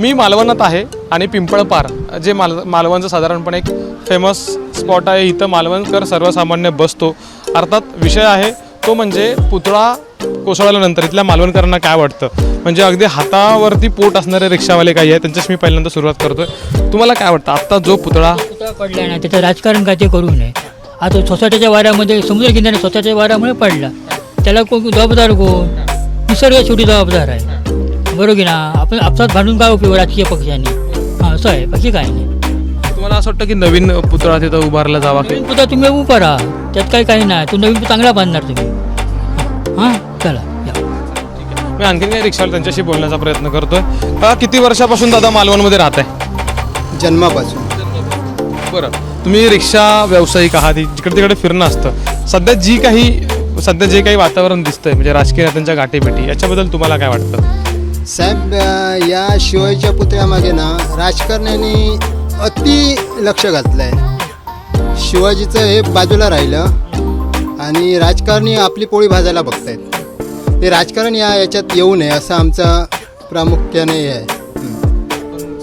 मी मालवणात आहे आणि पिंपळपार जे माल मालवणचं साधारणपणे एक फेमस स्पॉट आहे. इथं मालवणकर सर्वसामान्य बसतो. अर्थात विषय आहे तो म्हणजे पुतळा कोसळल्यानंतर इथल्या मालवणकरांना काय वाटतं? म्हणजे अगदी हातावरती पोट असणारे रिक्षावाले काही आहे त्यांच्याशी मी पहिल्यांदा सुरुवात करतोय. तुम्हाला काय वाटतं? आत्ता जो पुतळा पुतळा पडला ना त्याचं राजकारण काय ते करू नये? आता सोसायटीच्या वाऱ्यामध्ये समुद्र किनारी स्वतःच्या वाऱ्यामुळे पडला. त्याला कोण जबाबदार कोण? निसर्ग शेवटी जबाबदार आहे. बरोबर की ना आपण आपसात भांडून काय उपयोग राजकीय पक्षांनी? हां असं आहे बाकी काय नाही. तुम्हाला असं वाटतं की नवीन पुतळा तिथं उभारला जावा? की नवीन पुतळा तुम्ही उभा राहा त्यात काही काही नाही. तो नवीन चांगला बांधणार तुम्ही. हां चला या. मी आणखीन काही रिक्षावाले त्यांच्याशी बोलण्याचा प्रयत्न करतोय. का किती वर्षापासून दादा मालवणमध्ये राहत आहे जन्मापासून. बरं. तुम्ही रिक्षा व्यावसायिक आहात जिकडे तिकडे फिरणं असतं. सध्या जी काही सध्या जे काही वातावरण दिसतंय म्हणजे राजकीय नेत्यांच्या गाठीभेटी याच्याबद्दल तुम्हाला काय वाटतं? साहेब या शिवाजीच्या पुतळ्यामागे ना राजकारण्याने अति लक्ष घातलं आहे शिवाजीचं हे बाजूला राहिलं आणि राजकारणी आपली पोळी भाजायला बघतायत. ते राजकारण या याच्यात येऊ नये असं आमचा प्रामुख्याने हे आहे.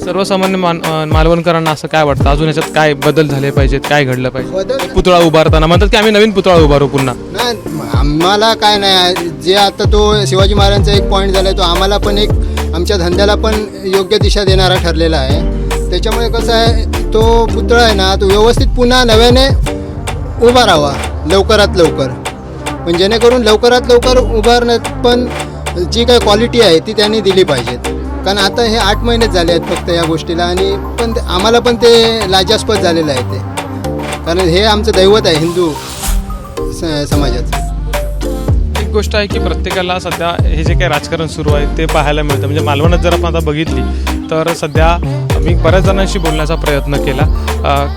सर्वसामान्य मान मालवणकरांना असं काय वाटतं? अजून याच्यात काय बदल झाले पाहिजेत? काय घडलं पाहिजे? बदल पुतळा उभारताना. म्हणतात की आम्ही नवीन पुतळा उभारू पुन्हा. नाही आम्हाला काय नाही. जे आता तो शिवाजी महाराजांचा एक पॉईंट झाला आहे तो आम्हाला पण एक आमच्या धंद्याला पण योग्य दिशा देणारा ठरलेला आहे. त्याच्यामुळे कसं आहे तो पुतळा आहे ना तो व्यवस्थित पुन्हा नव्याने उभा राहावा लवकरात लवकर. पण जेणेकरून लवकरात लवकर उभारण्यात पण जी काही क्वालिटी आहे ती त्यांनी दिली पाहिजेत. कारण आता हे आठ महिनेच झाले आहेत फक्त या गोष्टीला आणि पण ते- आम्हाला पण ते लाजास्पद झालेलं आहे ते. कारण हे आमचं दैवत आहे हिंदू स- समाजाचं. एक गोष्ट आहे की प्रत्येकाला सध्या हे जे काही राजकारण सुरू आहे ते पाहायला मिळतं. म्हणजे मालवणात जर आपण आता बघितली तर सध्या मी बऱ्याच जणांशी बोलण्याचा प्रयत्न केला.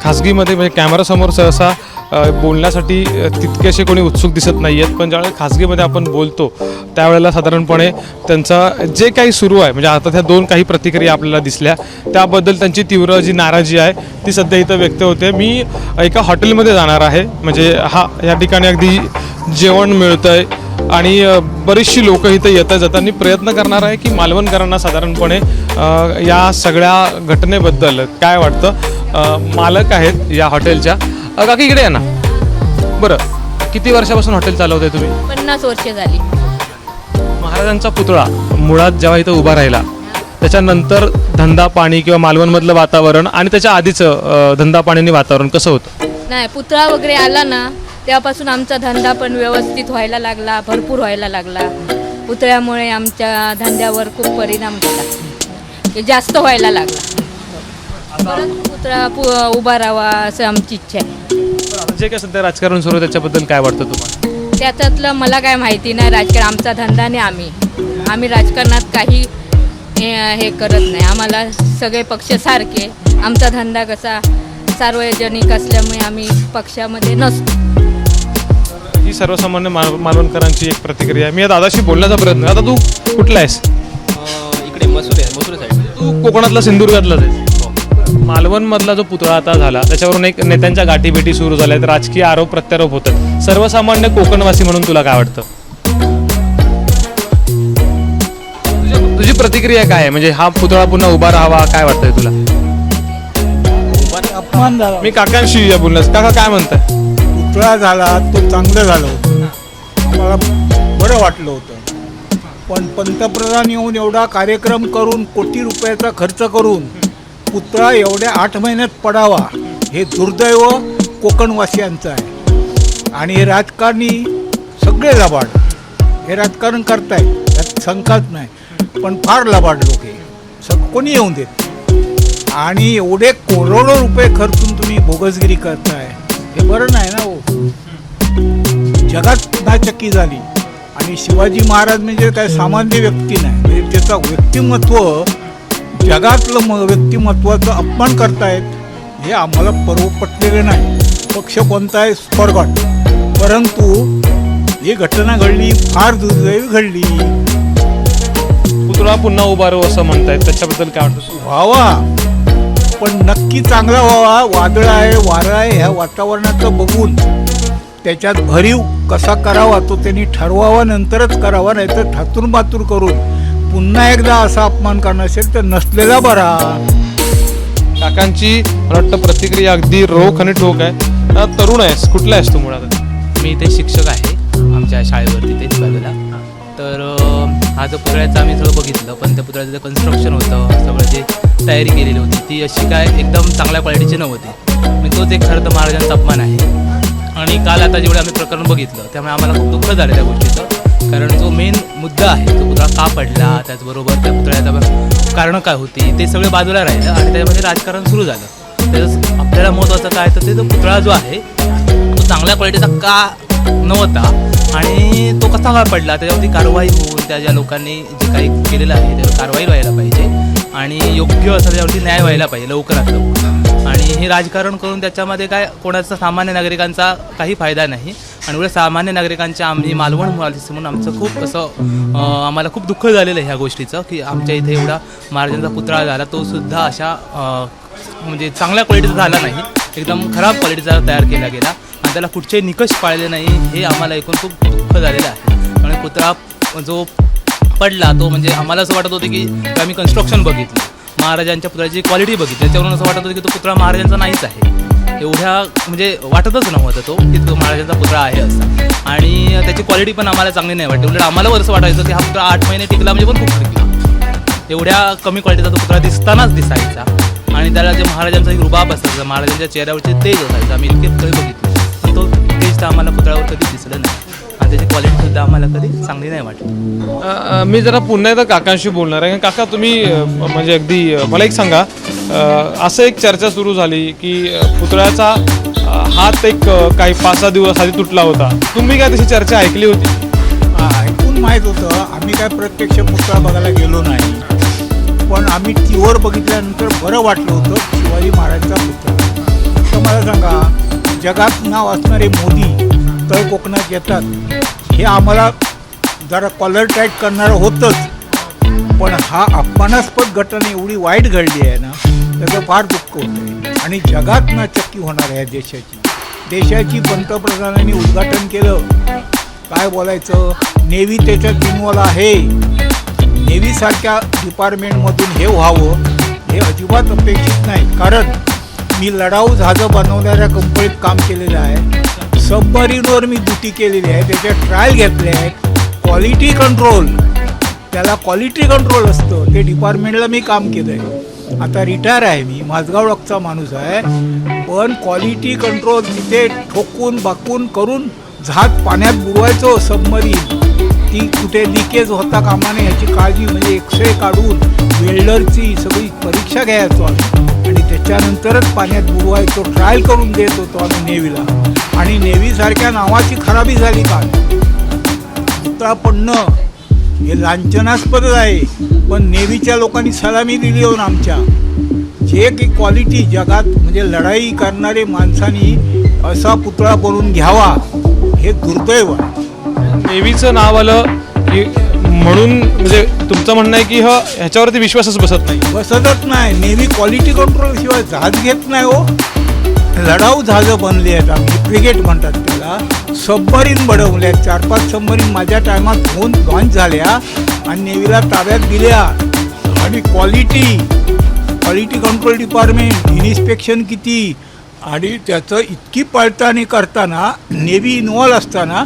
खाजगीमध्ये म्हणजे कॅमेरासमोर सहसा बोलण्यासाठी तितकेसे कोणी उत्सुक दिसत नाही आहेत पण ज्यावेळेला खाजगीमध्ये आपण बोलतो त्यावेळेला साधारणपणे त्यांचं जे काही सुरू आहे म्हणजे आता त्या दोन काही प्रतिक्रिया आपल्याला दिसल्या त्याबद्दल त्यांची तीव्र जी नाराजी आहे ती सध्या इथं व्यक्त होते. मी एका हॉटेलमध्ये जाणार आहे. म्हणजे हा या ठिकाणी अगदी जेवण मिळतं आहे आणि बरीचशी लोक इथं येता जाताना प्रयत्न करणार आहे की मालवणकरांना साधारणपणे या सगळ्या घटनेबद्दल काय वाटतं? मालक आहेत या हॉटेलच्या. काकी इकडे या ना. बरं. किती वर्षापासून हॉटेल चालवताय तुम्ही? पन्नास वर्ष झाली. महाराजांचा पुतळा मुळात जेव्हा इथं उभा राहिला त्याच्यानंतर धंदा पाणी किंवा मालवणमधलं वातावरण आणि त्याच्या आधीचं धंदा पाणी वातावरण कसं होतं? नाही पुतळा वगैरे आला ना तेव्हापासून आमचा धंदा पण व्यवस्थित व्हायला लागला भरपूर व्हायला लागला. पुतळ्यामुळे आमच्या धंद्यावर खूप परिणाम झाला. की जास्त व्हायला लागला. परत पुतळा उभा राहावा असं आमची इच्छा आहे. जे काय सध्या राजकारण सुरू आहे त्याच्याबद्दल काय वाटतं तुम्हाला? त्याच्यातलं मला काय माहिती नाही राजकारण आमचा धंदा नाही आम्ही. आम्ही राजकारणात काही हे हे करत नाही. आम्हाला सगळे पक्ष सारखे. आमचा धंदा कसा सार्वजनिक असल्यामुळे आम्ही पक्षामध्ये नसतो. ही सर्वसामान्य माल मालवणकरांची एक प्रतिक्रिया मी या दादाशी बोलण्याचा प्रयत्न आता तू कुठला आहेस? इकडे मसूर आहे मसूर साईड तू कोकणातला सिंधुदुर्गातलाच आहेस. मालवणमधला जो पुतळा आता झाला त्याच्यावरून एक नेत्यांच्या गाठीभेटी सुरू झाल्या आहेत. राजकीय आरोप प्रत्यारोप होतात सर्वसामान्य कोकणवासी म्हणून तुला काय वाटतं? तुझी- प्रतिक्रिया काय आहे? म्हणजे हा पुतळा पुन्हा उभा राहावा काय वाटतंय तुला? मी काकांशी या बोलण्यास काका काय म्हणताय? पुतळा झाला तो चांगलं झालं होतं. मला बरं वाटलं होतं. पण पंतप्रधान येऊन एवढा कार्यक्रम करून कोटी रुपयाचा खर्च करून पुतळा एवढ्या आठ महिन्यात पडावा हे दुर्दैव कोकणवासियांचं आहे. आणि हे राजकारणी सगळे लबाड. हे राजकारण करतायत त्यात शंकाच नाही. पण फार लबाड लोक हे. सग कोणी येऊन देत आणि एवढे करोडो रुपये खर्चून तुम्ही बोगसगिरी करताय. हे बरं नाही ना हो. जगात नाचक्की झाली. आणि शिवाजी महाराज म्हणजे काय सामान्य व्यक्ती नाही. म्हणजे त्याचं व्यक्तिमत्व जगातलं म व्यक्तिमत्वाचं अपमान करतायत हे आम्हाला पर्व पटलेलं नाही. पक्ष कोणता आहे? फॉरगॉट परंतु ही घटना घडली फार दुर्दैवी घडली. पुतळा पुन्हा उभा राहू असं म्हणतायत. त्याच्याबद्दल काय वाटतं? व्हावा. पण नक्की चांगला व्हावा. वादळ आहे वारं आहे ह्या वातावरणाचं बघून त्याच्यात भरीव कसा करावा तो त्यांनी ठरवावा नंतरच करावा नाही तर ठातूर मातूर करून पुन्हा एकदा असा अपमान करणं असेल तर नसलेला बरा. काकांची मला वाटतं प्रतिक्रिया अगदी रोख आणि ठोक आहे. तरुण आहेस कुठला आहेस तू मुळात? मी इथे शिक्षक आहे आमच्या शाळेवरती तेच बाजूला तर हा जो पुतळ्याचं आम्ही सगळं बघितलं पण त्या पुतळ्याचं कन्स्ट्रक्शन होतं सगळं जे तयारी केलेली होती. ती अशी काय एकदम चांगल्या क्वालिटीची नव्हती. मी तोच एक खरं तर महाराजांचा अपमान आहे. आणि काल आता जेवढं आम्ही प्रकरण बघितलं त्यामुळे आम्हाला खूप दुःख झालं त्या गोष्टीचं. कारण जो मेन मुद्दा आहे तो पुतळा का पडला त्याचबरोबर त्या पुतळ्याचा कारणं काय होती ते सगळे बाजूला राहिलं आणि त्याच्यामध्ये राजकारण सुरू झालं. त्याचं आपल्याला महत्त्वाचं काय तर ते जो पुतळा जो आहे तो चांगल्या क्वालिटीचा का नव्हता आणि तो कसा काय पडला त्याच्यावरती कारवाई होऊन त्या ज्या लोकांनी जे काही केलेलं आहे योग्य असा त्यावरती न्याय व्हायला पाहिजे लवकरात लवकर आणि हे राजकारण करून त्याच्यामध्ये काय कोणाचा सामान्य नागरिकांचा काही फायदा नाही. आणि उलट सामान्य नागरिकांच्या आम्ही मालवण म्हणून आमचं खूप असं आम्हाला खूप दुःख झालेलं आहे ह्या गोष्टीचं की आमच्या इथे एवढा महाराजांचा पुतळा झाला तो सुद्धा अशा म्हणजे चांगल्या क्वालिटीचा झाला नाही. एकदम खराब क्वालिटीचा तयार केला गेला. आणि त्याला कुठचेही निकष पाळले नाही हे आम्हाला ऐकून खूप दुःख झालेलं आहे. आणि पुतळा जो पडला तो म्हणजे आम्हाला असं वाटत होतं की आम्ही कन्स्ट्रक्शन बघितलं. महाराजांच्या पुतळ्याची क्वालिटी बघितली. त्याच्यावरून असं वाटत होतं की तो पुतळा महाराजांचा नाहीच आहे. एवढ्या म्हणजे वाटतच नव्हतं तो की तो महाराजांचा पुतळा आहे असा. आणि त्याची क्वालिटी पण आम्हाला चांगली नाही वाटली. उलट आम्हाला असं वाटायचं की हा पुतळा आठ महिने टिकला म्हणजे पण खूप टिकला. एवढ्या कमी क्वालिटीचा तो पुतळा दिसतानाच दिसायचा. आणि त्याला जे महाराजांचा एक रुबाब असायचा महाराजांच्या चेहऱ्यावरचे तेज असायचं. आम्ही इतके पुतळे बघितले. तो तेज तर आम्हाला पुतळ्यावर कधी दिसलं नाही. आणि त्याची क्वालिटी सुद्धा आम्हाला कधी चांगली नाही वाटली. अ, मी जरा पुन्हा एकदा काकांशी बोलणार आहे. काका तुम्ही अ, म्हणजे अगदी अ, मला एक सांगा. अ, असं एक चर्चा सुरू झाली की अ, पुतळ्याचा अ, हात एक अ, काही पाच सहा दिवस आधी तुटला होता. तुम्ही काय तशी चर्चा ऐकली होती? हा, ऐकून माहीत होतं. आम्ही काय प्रत्यक्ष पुतळा बघायला गेलो नाही. पण आम्ही टीव्हीवर बघितल्यानंतर बरं वाटलं होतं शिवाजी महाराजांचा पुतळा. तर मला सांगा जगात नाव असणारे मोदी तळ कोकणात येतात. हे आम्हाला जरा कॉलर टाईट करणारं होतंच. पण हा अपमानास्पद घटना एवढी वाईट घडली आहे ना त्याचं फार दुःख होतं आणि जगात ना चक्की होणार आहे देशाची. देशाची पंतप्रधानांनी उद्घाटन केलं. काय बोलायचं? नेव्ही त्याच्यात इन्वॉल्व आहे. नेव्हीसारख्या डिपार्टमेंटमधून हे व्हावं हे अजिबात अपेक्षित नाही. कारण मी लढाऊ जहाजं बनवणाऱ्या कंपनीत काम केलेलं आहे. सबमरीनवर मी ड्युटी केलेली आहे त्याच्या ट्रायल घेतले आहेत क्वालिटी कंट्रोल त्याला क्वालिटी कंट्रोल असतं. ते डिपार्टमेंटला मी काम केलं आहे आता रिटायर आहे मी. माझगाव डॉकचा माणूस आहे. पण क्वालिटी कंट्रोल तिथे ठोकून बाकून करून जहाज पाण्यात बुडवायचो सबमरीन ती कुठे लिकेज होता कामा नये याची काळजी म्हणजे एक्सरे काढून वेल्डरची सगळी परीक्षा घ्यायचो आम्ही. आणि त्याच्यानंतरच पाण्यात बुडवायचो ट्रायल करून देत होतो आम्ही नेव्हीला आणि नेव्हीसारख्या नावाची खराबी झाली का पुतळा पडणं हे लांछनास्पदच आहे पण नेव्हीच्या लोकांनी सलामी दिली होऊन आमच्या. जे काही क्वालिटी जगात म्हणजे लढाई करणारे माणसांनी असा पुतळा बनवून घ्यावा हे दुर्दैव आहे. नेव्हीचं नाव आलं की म्हणून म्हणजे तुमचं म्हणणं आहे की ह ह्याच्यावरती विश्वासच बसत नाही. बसतच नाही. नेव्ही क्वालिटी कंट्रोल शिवाय जहाज घेत नाही हो. लढाऊ जहाजं बनली आहेत आम्ही फ्रिगेट म्हणतात त्याला. सबमरीन बनवले आहेत चार पाच सबमरीन माझ्या टायमात होऊन लॉन्च झाल्या आणि नेव्हीला ताब्यात दिल्या. आणि quality quality control department inspection किती? आणि त्याचं इतकी पडताळणी करताना नेव्ही इन्वॉल्व असताना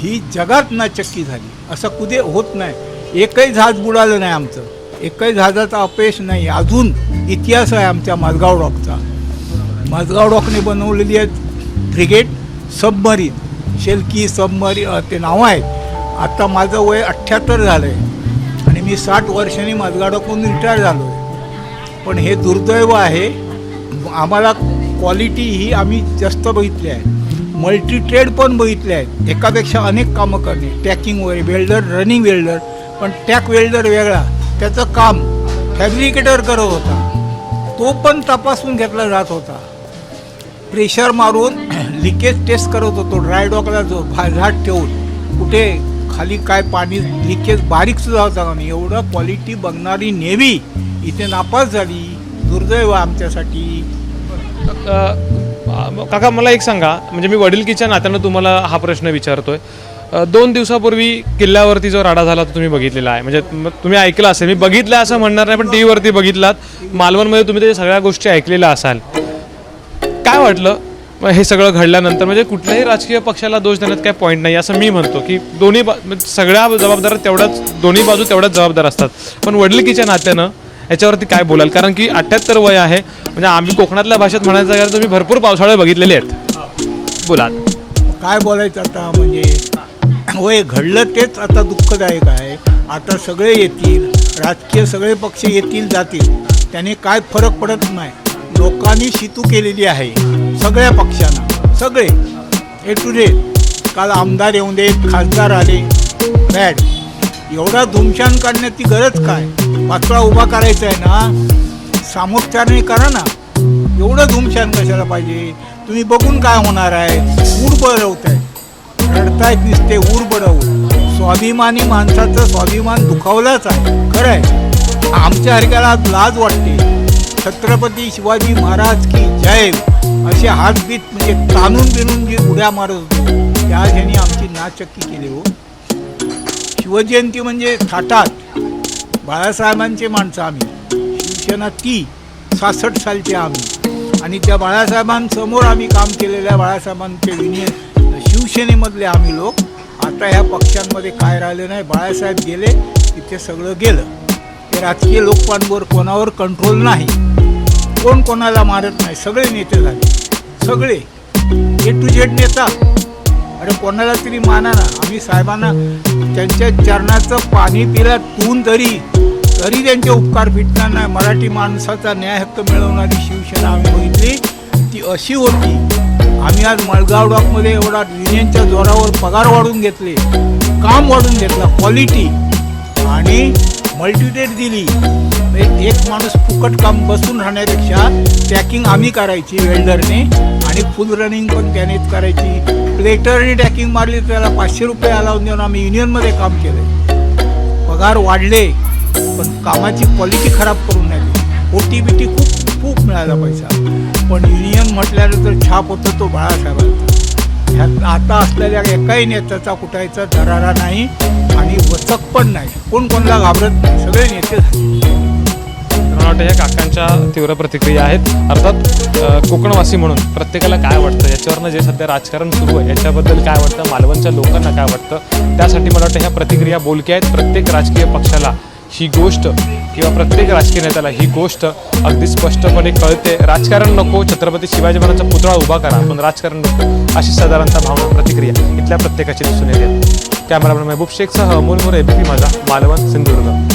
ही जगात नाचक्की झाली. असं कुठे होत नाही. एकही जहाज बुडालं नाही आमचं. एकही जहाजाचा अपयश नाही. अजून इतिहास आहे आमच्या माझगाव डॉकचा माझगाव डॉकने बनवलेली आहेत फ्रिगेट सबमरीन. शेलकी सबमरी ते नावं आहेत. आत्ता माझं वय अठ्ठ्याहत्तर झालं आहे आणि मी साठ वर्षांनी माझगाव डॉकमधून रिटायर झालो आहे पण हे दुर्दैव आहे. आम्हाला क्वालिटी ही आम्ही जास्त बघितली आहे. मल्टी ट्रेड पण बघितले आहेत. एकापेक्षा अनेक कामं करणे. टॅकिंग वगैरे वेल्डर रनिंग वेल्डर पण टॅक वेल्डर वेगळा. त्याचं काम फॅब्रिकेटर करत होता. तो पण तपासून घेतला जात होता. प्रेशर मारून लिकेज टेस्ट करत होतो. ड्रायडॉकला जो झाड ठेवून. कुठे खाली काय पाणी लिकेज बारीक सुद्धा होता का नाही? एवढं क्वालिटी बघणारी नेव्ही इथे नापास झाली. दुर्दैव आमच्यासाठी. काका मला एक सांगा. म्हणजे मी वडिलकीच्या नात्यानं तुम्हाला हा प्रश्न विचारतोय. दोन दिवसापूर्वी किल्ल्यावरती जो राडा झाला तो तुम्ही बघितलेला आहे. म्हणजे तुम्ही ऐकलं असेल. मी बघितलं असं म्हणणार नाही पण टी व्हीवरती बघितलात. मालवणमध्ये तुम्ही ते सगळ्या गोष्टी ऐकलेल्या असाल. काय वाटलं? मग हे सगळं घडल्यानंतर म्हणजे कुठल्याही राजकीय पक्षाला दोष देण्यात काय पॉईंट नाही असं मी म्हणतो की दोन्ही बा सगळ्या जबाबदार तेवढ्याच दोन्ही बाजू तेवढ्याच जबाबदार असतात. पण वडिलकीच्या नात्यानं याच्यावरती काय बोलाल? कारण की अठ्ठ्याहत्तर वय आहे. म्हणजे आम्ही कोकणातल्या भाषेत म्हणायचं कारण तर तुम्ही भरपूर पावसाळे बघितलेले आहेत. बोला काय बोलायचं आता? म्हणजे होय घडलं तेच आता दुःखदायक आहे. आता सगळे येतील राजकीय सगळे पक्ष येतील जातील. त्याने काय फरक पडत नाही. लोकांनी शितू केलेली आहे. सगळ्या पक्षांना. सगळे. ए टू डे काल आमदार येऊन देत खासदार आले. बॅड एवढा धुमशान काढण्याची गरज काय? पाचवा उभा करायचा आहे ना? सामोपचारने करा ना. एवढं धुमशान कशाला पाहिजे? तुम्ही बघून काय होणार आहे? ऊर बळवत आहे रडतायत नुसते ऊर बडवू स्वाभिमानी माणसाचं स्वाभिमान दुखावलाच आहे. खरं आहे आमच्या हरक्याला आज लाज वाटते. छत्रपती शिवाजी महाराज की जय. असे हातबीत म्हणजे कानून बिनून जी उड्या मारत होतो त्या ह्यानी आमची नाचक्की केली हो. शिवजयंती म्हणजे थाटात. बाळासाहेबांचे माणसं आम्ही. शिवसेना ती सासष्ट सालचे आम्ही. आणि त्या बाळासाहेबांसमोर आम्ही काम केलेल्या बाळासाहेबांचे विनिय. शिवसेनेमधले आम्ही लोक आता ह्या पक्षांमध्ये काय राहिले नाही बाळासाहेब गेले तिथे सगळं गेलं. ते राजकीय लोकपांवर कोणावर कंट्रोल नाही. कोण कोणाला मारत नाही सगळे नेते झाले. सगळे. ए टू झेड नेता. अरे कोणाला तरी माना ना. आम्ही साहेबांना त्यांच्या चरणाचं पाणी पिला तून तरी तरी त्यांचे उपकार फिटणार नाही. मराठी माणसाचा न्याय हक्क मिळवणारी शिवसेना आम्ही बघितली. ती अशी होती. आम्ही आज मळगाव डॉकमध्ये एवढा युनियनच्या जोरावर पगार वाढून घेतले काम वाढून घेतला क्वालिटी आणि मल्टीटेट दिली. एक माणूस फुकट काम बसून राहण्यापेक्षा टॅकिंग आम्ही करायची वेल्डरने. आणि फुल रनिंग पण त्यानेच करायची. प्लेटरने टॅकिंग मारली तर त्याला पाचशे रुपये अलावून देऊन आम्ही युनियनमध्ये काम केलं पगार वाढले पण कामाची क्वालिटी खराब करून नाही ओ टी बी टी खूप खूप मिळाला पैसा. पण युनियन म्हटल्यानंतर छाप होतं तो बाळासाहेबांचा. ह्यात आता असलेल्या एकाही नेत्याचा कुठायचा दरारा नाही आणि वचक पण नाही. कोण कोणाला घाबरत नाही. सगळे नेते झाले. मला वाटतं या काकांच्या तीव्र प्रतिक्रिया आहेत. अर्थात कोकणवासी म्हणून प्रत्येकाला काय वाटतं? याच्यावरनं जे सध्या राजकारण सुरू आहे याच्याबद्दल काय वाटतं? मालवणच्या लोकांना काय वाटतं? त्यासाठी मला वाटतं ह्या प्रतिक्रिया बोलक्या आहेत. प्रत्येक राजकीय पक्षाला ही गोष्ट किंवा प्रत्येक राजकीय नेत्याला ही गोष्ट अगदी स्पष्टपणे कळते. राजकारण नको छत्रपती शिवाजी महाराजांचा पुतळा उभा करा पण राजकारण नको अशी साधारणतः भावना प्रतिक्रिया इथल्या प्रत्येकाची दिसून येते. कॅमेरामॅन महबूब शेखसह अमोल मोरे एबीपी माझा मालवण सिंधुदुर्ग.